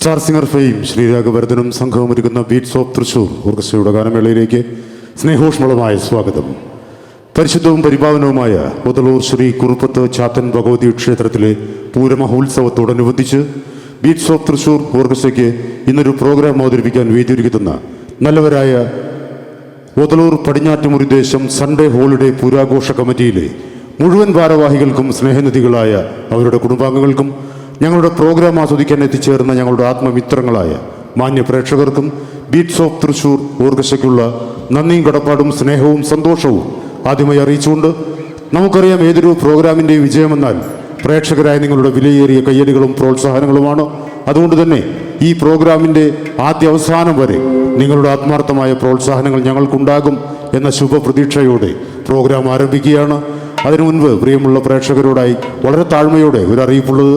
Star singer fame Shri രാഘവരതനും സംഘവും ഒരുക്കുന്ന ബീറ്റ്സ് ഓഫ് തൃശൂർ ഓർക്കസ്ട്രയുടെ ഗാനമേളയിലേക്ക് സ്നേഹോഷ്മളമായ സ്വാഗതം. പരിശുദ്ധവും പരിപാവനവുമായ മുതലൂർ ശ്രീ കുറുപ്പത്ത് ചാത്തൻ ഭഗവതി ക്ഷേത്രത്തിലെ പൂരമഹോത്സവത്തോടനുബന്ധിച്ച് ബീറ്റ്സ് ഓഫ് തൃശൂർ ഓർക്കസ്ട്രയ്ക്ക് ഇന്നൊരു പ്രോഗ്രാം അവതരിപ്പിക്കാൻ വേദിയൊരുക്കുന്ന നല്ലവരായ പുതലൂർ പടിഞ്ഞാറ്റുമുറി ദേശം സൺഡേ ഹോളിഡേ പൂരാഘോഷ കമ്മിറ്റിയിലെ മുഴുവൻ ഭാരവാഹികൾക്കും സ്നേഹനിധികളായ അവരുടെ കുടുംബാംഗങ്ങൾക്കും ഞങ്ങളുടെ പ്രോഗ്രാം ആസ്വദിക്കാൻ എത്തിച്ചേർന്ന ഞങ്ങളുടെ ആത്മമിത്രങ്ങളായ മാന്യ പ്രേക്ഷകർക്കും ബീറ്റ്സ് ഓഫ് തൃശൂർ ഓർക്കശയ്ക്കുള്ള നന്ദിയും കടപ്പാടും സ്നേഹവും സന്തോഷവും ആദ്യമായി അറിയിച്ചുകൊണ്ട് നമുക്കറിയാം ഏതൊരു പ്രോഗ്രാമിന്റെ വിജയമെന്നാൽ പ്രേക്ഷകരായ നിങ്ങളുടെ വിലയേറിയ കയ്യടികളും പ്രോത്സാഹനങ്ങളുമാണ്. അതുകൊണ്ട് തന്നെ ഈ പ്രോഗ്രാമിന്റെ ആദ്യ അവസാനം വരെ നിങ്ങളുടെ ആത്മാർത്ഥമായ പ്രോത്സാഹനങ്ങൾ ഞങ്ങൾക്കുണ്ടാകും എന്ന ശുഭപ്രതീക്ഷയോടെ പ്രോഗ്രാം ആരംഭിക്കുകയാണ്. അതിനു മുൻപ് പ്രിയമുള്ള പ്രേക്ഷകരോടായി വളരെ താഴ്മയോടെ ഒരു അറിയിപ്പുള്ളത്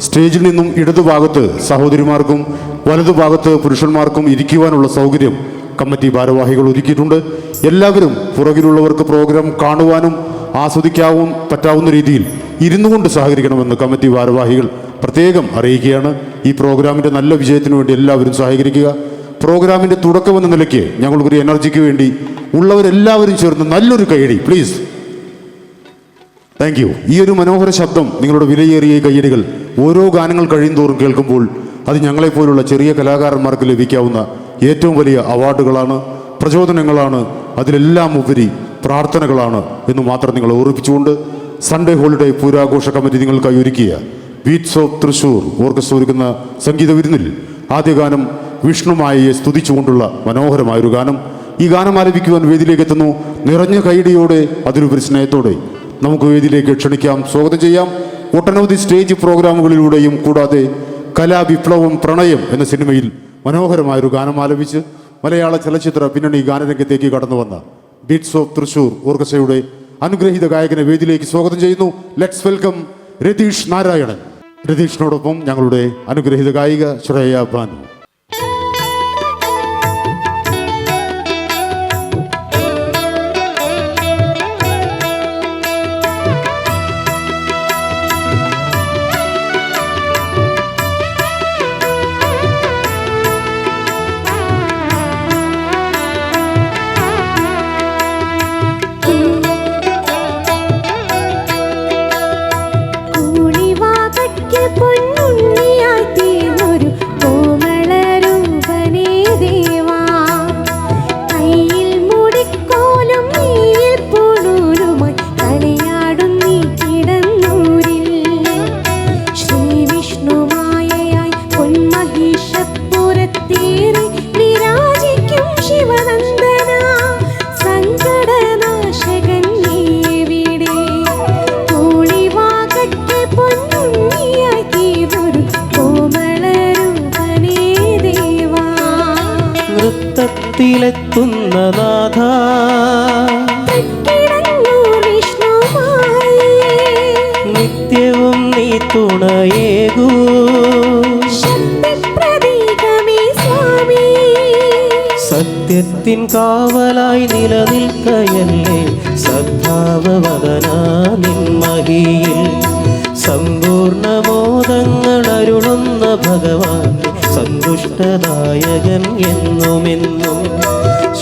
സ്റ്റേജിൽ നിന്നും ഇടതുഭാഗത്ത് സഹോദരിമാർക്കും വലതുഭാഗത്ത് പുരുഷന്മാർക്കും ഇരിക്കുവാനുള്ള സൗകര്യം കമ്മിറ്റി ഭാരവാഹികൾ ഒരുക്കിയിട്ടുണ്ട്. എല്ലാവരും പുറകിലുള്ളവർക്ക് പ്രോഗ്രാം കാണുവാനും ആസ്വദിക്കാവും പറ്റാവുന്ന രീതിയിൽ ഇരുന്നു കൊണ്ട് സഹകരിക്കണമെന്ന് കമ്മിറ്റി ഭാരവാഹികൾ പ്രത്യേകം അറിയിക്കുകയാണ്. ഈ പ്രോഗ്രാമിന്റെ നല്ല വിജയത്തിന് വേണ്ടി എല്ലാവരും സഹകരിക്കുക. പ്രോഗ്രാമിന്റെ തുടക്കമെന്ന നിലയ്ക്ക് ഞങ്ങൾക്കൊരു എനർജിക്ക് വേണ്ടി ഉള്ളവരെല്ലാവരും ചേർന്ന് നല്ലൊരു കൈയടി പ്ലീസ്. Thank you. ഈ ഒരു മനോഹര ശബ്ദം നിങ്ങളുടെ വിലയേറിയ കയ്യടികൾ ഓരോ ഗാനങ്ങൾ കഴിയുന്തോറും കേൾക്കുമ്പോൾ അത് ഞങ്ങളെപ്പോലുള്ള ചെറിയ കലാകാരന്മാർക്ക് ലഭിക്കാവുന്ന ഏറ്റവും വലിയ അവാർഡുകളാണ് പ്രചോദനങ്ങളാണ് അതിലെല്ലാം ഉപരി പ്രാർത്ഥനകളാണ് എന്ന് മാത്രം നിങ്ങൾ ഓർമ്മിപ്പിച്ചുകൊണ്ട് സൺഡേ ഹോളിഡേ പൂരാഘോഷ കമ്മിറ്റി നിങ്ങൾക്കായി ഒരുക്കിയ ബീറ്റ്സ് ഓഫ് തൃശൂർ ഓർക്കസ്ട്ര ഒരുക്കുന്ന സംഗീത വിരുന്നിൽ ആദ്യ ഗാനം വിഷ്ണുമായയെ സ്തുതിച്ചുകൊണ്ടുള്ള മനോഹരമായൊരു ഗാനം ഈ ഗാനം ആലപിക്കുവാൻ വേദിയിലേക്ക് എത്തുന്നു. നിറഞ്ഞ കൈഡിയോടെ അതിലുപരി സ്നേഹത്തോടെ നമുക്ക് വേദിയിലേക്ക് ക്ഷണിക്കാം. സ്വാഗതം ചെയ്യാം. ഒട്ടനവധി സ്റ്റേജ് പ്രോഗ്രാമുകളിലൂടെയും കൂടാതെ കലാവിപ്ലവം പ്രണയം എന്ന സിനിമയിൽ മനോഹരമായൊരു ഗാനം ആലപിച്ച് മലയാള ചലച്ചിത്ര പിന്നണി ഗാനരംഗത്തേക്ക് കടന്നു വന്ന ബീറ്റ്സ് ഓഫ് തൃശൂർ ഓർക്കസയുടെ അനുഗ്രഹീത ഗായകനെ വേദിയിലേക്ക് സ്വാഗതം ചെയ്യുന്നു. Let's welcome Ratheesh Narayanan. രതീഷിനോടൊപ്പം ഞങ്ങളുടെ അനുഗ്രഹീത ഗായിക ശ്രേയ ഭാനു നൃത്തത്തിലെത്തുന്ന നാഥ. നിത്യവും നീ തുണയേകൂ. സത്യത്തിൻ കാവലായി നിലനിൽക്കയല്ലേ സദ്ഭാവവദന നിന്മഹിയിൽ സമ്പൂർണമോദങ്ങൾ അരുളുന്ന ഭഗവാൻ സന്തുഷ്ടദായകൻ എന്നുമെന്നും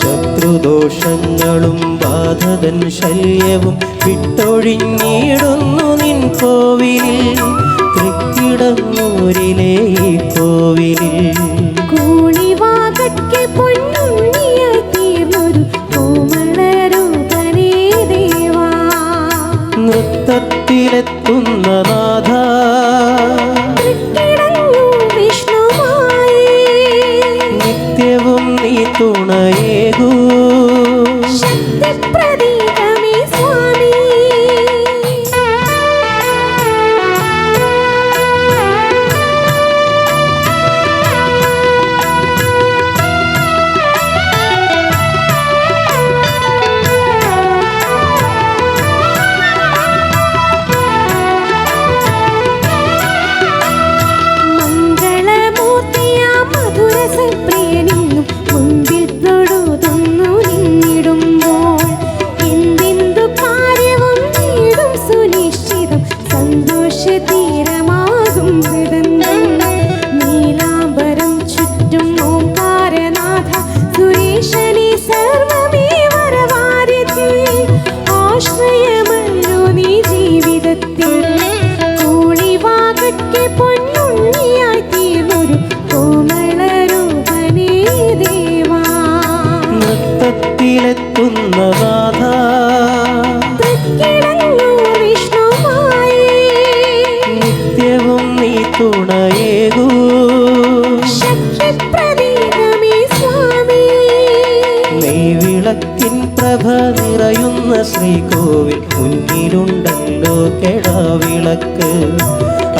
ശത്രുദോഷങ്ങളും ബാധകൻ ശല്യവും വിട്ടൊഴിഞ്ഞിടുന്നു നിൻ കോവിലിൽ. തൃക്കിടങ്ങൂരിലെ ഈ കോവിലിൽ. siempre വിളക്ക്.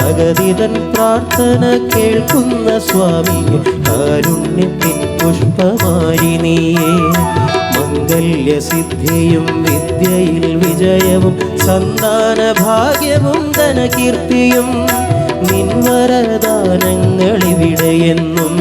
അഗതിതൻ പ്രാർത്ഥന കേൾക്കുന്ന സ്വാമി കാരുണ്യത്തിൻ പുഷ്പമാരിണിയേ മംഗല്യസിദ്ധിയും വിദ്യയിൽ വിജയവും സന്താന ഭാഗ്യവും ധനകീർത്തിയും നിൻവരദാനങ്ങളിവിടെയെന്നും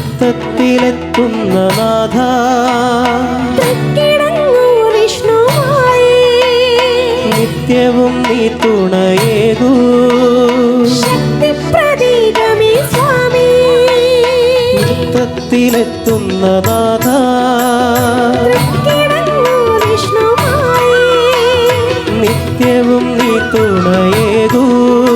രക്തത്തിലെത്തുന്ന നാഥ. നിത്യവും നീ തുണയേകൂ. രക്തത്തിലെത്തുന്ന നാഥ. നിത്യവും നീ തുണയേകൂ.